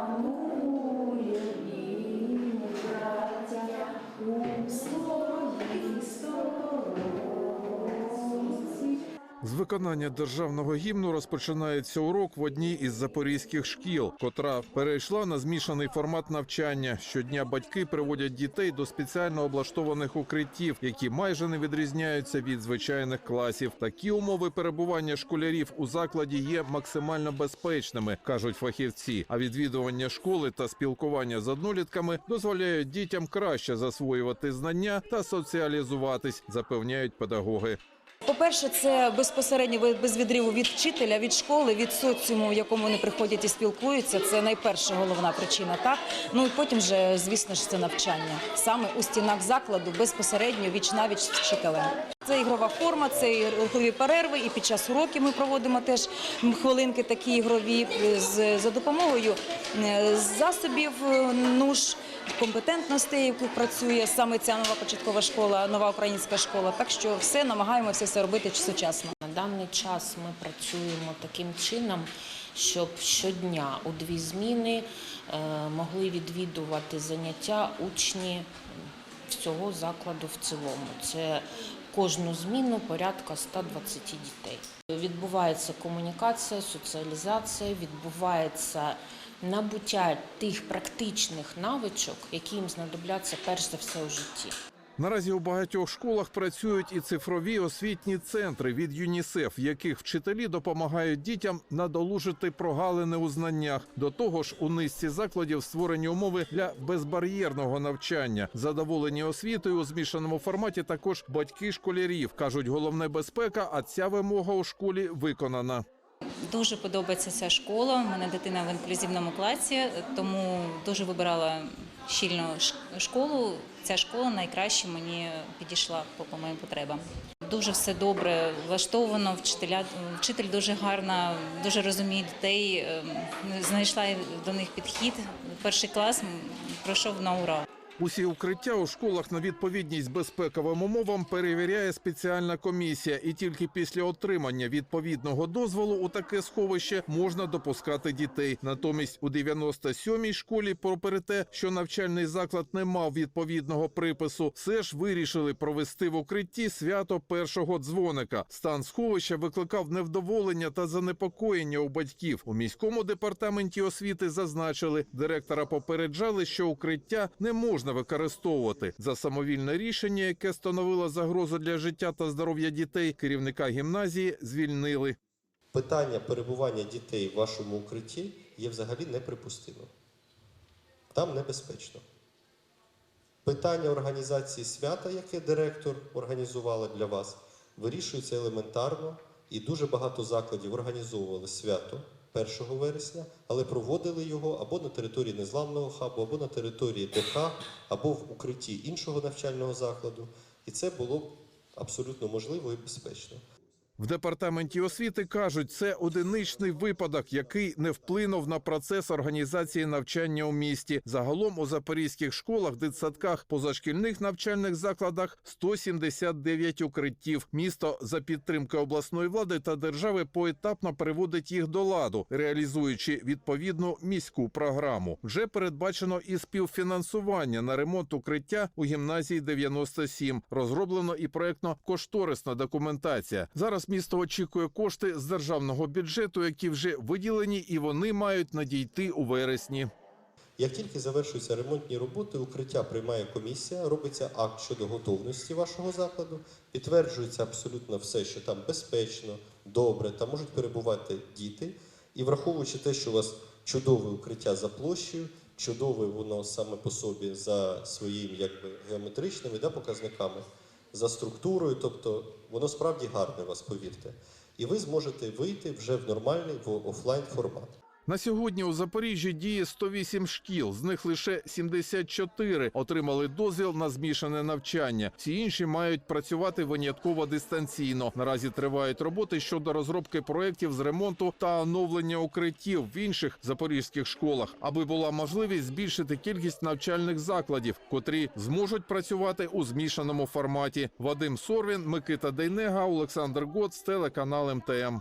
Шанує браття у своїй сторонці. З виконання державного гімну розпочинається урок в одній із запорізьких шкіл, котра перейшла на змішаний формат навчання. Щодня батьки приводять дітей до спеціально облаштованих укриттів, які майже не відрізняються від звичайних класів. Такі умови перебування школярів у закладі є максимально безпечними, кажуть фахівці. А відвідування школи та спілкування з однолітками дозволяють дітям краще засвоювати знання та соціалізуватись, запевняють педагоги. По-перше, це безпосередньо без відриву від вчителя, від школи, від соціуму, в якому вони приходять і спілкуються. Це найперша головна причина. Так ну і потім вже, звісно ж, це навчання саме у стінах закладу, безпосередньо віч навіч з вчителем. Це ігрова форма, це і рухові перерви. І під час уроків ми проводимо теж хвилинки такі ігрові е, за допомогою е, засобів е, нуж. Компетентностей, яких працює саме ця нова початкова школа, нова українська школа. Так що все намагаємося все робити сучасно. На даний час ми працюємо таким чином, щоб щодня у дві зміни е, могли відвідувати заняття учні всього закладу в цілому. Це кожну зміну порядка 120 дітей. Відбувається комунікація, соціалізація, відбувається набуття тих практичних навичок, які їм знадобляться перш за все у житті. Наразі у багатьох школах працюють і цифрові освітні центри від ЮНІСЕФ, в яких вчителі допомагають дітям надолужити прогалини у знаннях. До того ж, у низці закладів створені умови для безбар'єрного навчання. Задоволені освітою у змішаному форматі також батьки школярів кажуть, головне безпека, а ця вимога у школі виконана. Дуже подобається ця школа. У мене дитина в інклюзивному класі, тому дуже вибирала щільну школу. Ця школа найкраще мені підійшла по, моїм потребам. Дуже все добре влаштовано. Вчителя вчитель дуже гарна, дуже розуміє дітей. ем, Знайшла до них підхід. Перший клас пройшов на ура. Усі укриття у школах на відповідність безпековим умовам перевіряє спеціальна комісія, і тільки після отримання відповідного дозволу у таке сховище можна допускати дітей. Натомість у 97-й школі, попри те, що навчальний заклад не мав відповідного припису, все ж вирішили провести в укритті свято першого дзвоника. Стан сховища викликав невдоволення та занепокоєння у батьків. У міському департаменті освіти зазначили, директора попереджали, що укриття не можна використовувати за самовільне рішення, яке становило загрозу для життя та здоров'я дітей. Керівника гімназії звільнили. питання перебування дітей в вашому укритті є взагалі неприпустимим. Там небезпечно. Питання організації свята, яке директор організувала для вас, вирішується елементарно, і дуже багато закладів організовували свято 1 вересня, але проводили його або на території незламного хабу, або на території ДК, або в укритті іншого навчального закладу. І це було абсолютно можливо і безпечно. В департаменті освіти кажуть, це одиничний випадок, який не вплинув на процес організації навчання у місті. Загалом у запорізьких школах, дитсадках, позашкільних навчальних закладах 179 укриттів. Місто за підтримки обласної влади та держави поетапно приводить їх до ладу, реалізуючи відповідну міську програму. Вже передбачено і співфінансування на ремонт укриття у гімназії 97. Розроблено і проектно-кошторисна документація. Зараз місто очікує кошти з державного бюджету, які вже виділені, і вони мають надійти у вересні. Як тільки завершуються ремонтні роботи, укриття приймає комісія, робиться акт щодо готовності вашого закладу, підтверджується абсолютно все, що там безпечно, добре, там можуть перебувати діти. І враховуючи те, що у вас чудове укриття за площею, чудове воно саме по собі за своїми геометричними да, показниками, за структурою, тобто воно справді гарне вас, повірте. І ви зможете вийти вже в нормальний в офлайн формат. На сьогодні у Запоріжжі діє 108 шкіл, з них лише 74 отримали дозвіл на змішане навчання. Всі інші мають працювати винятково дистанційно. Наразі тривають роботи щодо розробки проєктів з ремонту та оновлення укриттів в інших запорізьких школах, аби була можливість збільшити кількість навчальних закладів, котрі зможуть працювати у змішаному форматі. Вадим Сорвін, Микита Дейнега, Олександр Гоц, телеканал МТМ.